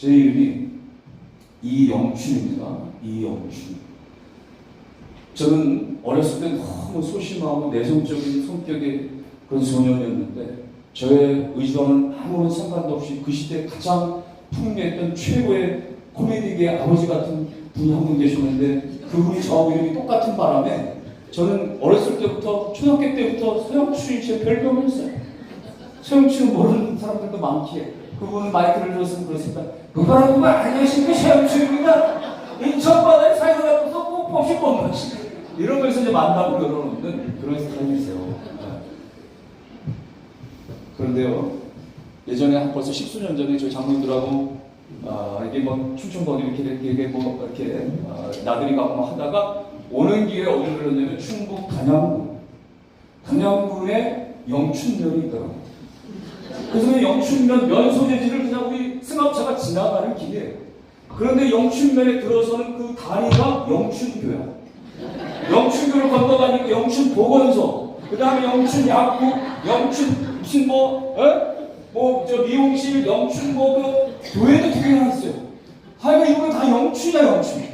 제 이름이 이영춘입니다. 이영춘. 저는 어렸을 때 너무 소심하고 내성적인 성격의 그런 소년이었는데 저의 의지와는 아무런 상관도 없이 그 시대 가장 풍미했던 최고의 코미디계의 아버지 같은 분이 한 분 계셨는데 그분이 저하고 이름이 똑같은 바람에 저는 어렸을 때부터 초등학교 때부터 서영춘이 제 별명이었어요. 서영춘 모르는 사람들도 많기에 그분은 마이크를 들었으면 그렇습니다. 그거랑 그거 안녕하십니까 서영춘입니다. 인천바다에 살고 가서 꼭 없이 못 마시 이러면서 이제 만나고 그러는 그런 스타일이세요. 네. 그런데요 예전에 한 벌써 십수년 전에 저희 장로들하고 아 이게 뭐 춤춘거리 이렇게 이렇게 뭐 이렇게 아, 나들이 가고 막 하다가 오는 길에 어디를 들었냐면 충북 단양군 단양군에 영춘면이 있더라고요. 그래서 그 영춘면 면 소재지를 그냥 우리 승합차가 지나가는 길이에요. 그런데 영춘면에 들어서는 그 다리가 영춘교야. 영춘교를 건너가니까 영춘 보건소, 그 다음에 영춘 약국, 영춘 무슨 뭐, 뭐저 미용실, 영춘 뭐 그 교회도 두 개나 있어요. 하여간 이거 다 영춘이야 영춘.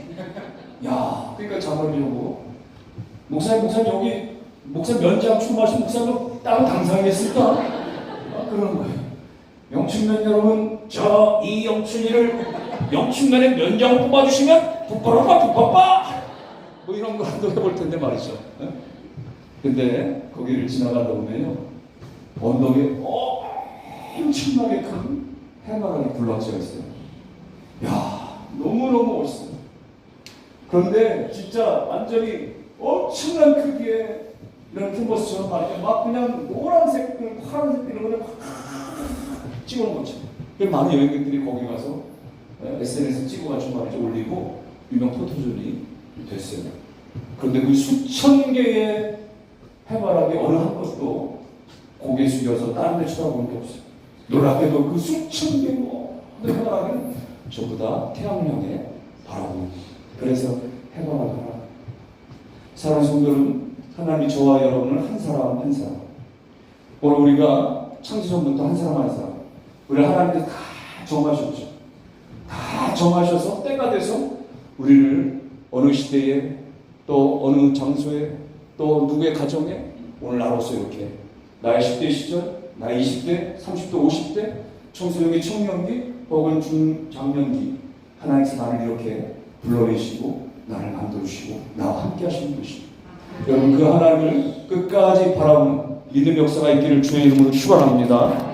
야, 그러니까 장로님하고 목사님, 목사님 여기 목사 면장 출마하신 목사님 따로 당상이겠습니까? 아, 그러는 거예요. 영춘면 여러분, 저 이 영춘이를 영춘면에 면장 뽑아주시면 북바라빠 북바빠 뭐 이런 거 한번 해볼 텐데 말이죠. 예? 근데 거기를 지나가다 보면요 언덕에 엄청나게 큰 해마라기 굴락지가 있어요. 야 너무 너무 멋있어요. 그런데 진짜 완전히 엄청난 크기의 이런 캔버스처럼 말이죠. 막 그냥 노란색, 파란색 이런 거를 막 찍어 놓은 거죠. 그래서 많은 여행객들이 거기 가서 SNS 찍어가지고 말이죠. 올리고 유명 포토존이 됐어요. 그런데 그 수천 개의 해바라기 어느 한 곳도 고개 숙여서 다른 데 쳐다보는 게 없어요. 놀랍게도 그 수천 개의 모든 해바라기는 전부 다 향해 바라보는 그래서 해바라기라. 성도는 하나님이 저와 여러분을 한 사람 한 사람 오늘 우리가 창세전부터 한 사람 한 사람 우리 하나님께서 다 정하셨죠. 다 정하셔서 때가 돼서 우리를 어느 시대에 또 어느 장소에 또 누구의 가정에 오늘 나로서 이렇게 나의 10대 시절, 나의 20대, 30대, 50대, 청소년기, 청년기 혹은 중장년기 하나님께서 나를 이렇게 불러내시고 나를 만들어주시고 나와 함께 하시는 것입니다. 여러분 그 하나님을 끝까지 바라보는 믿음 역사가 있기를 주의 이름으로 축원합니다.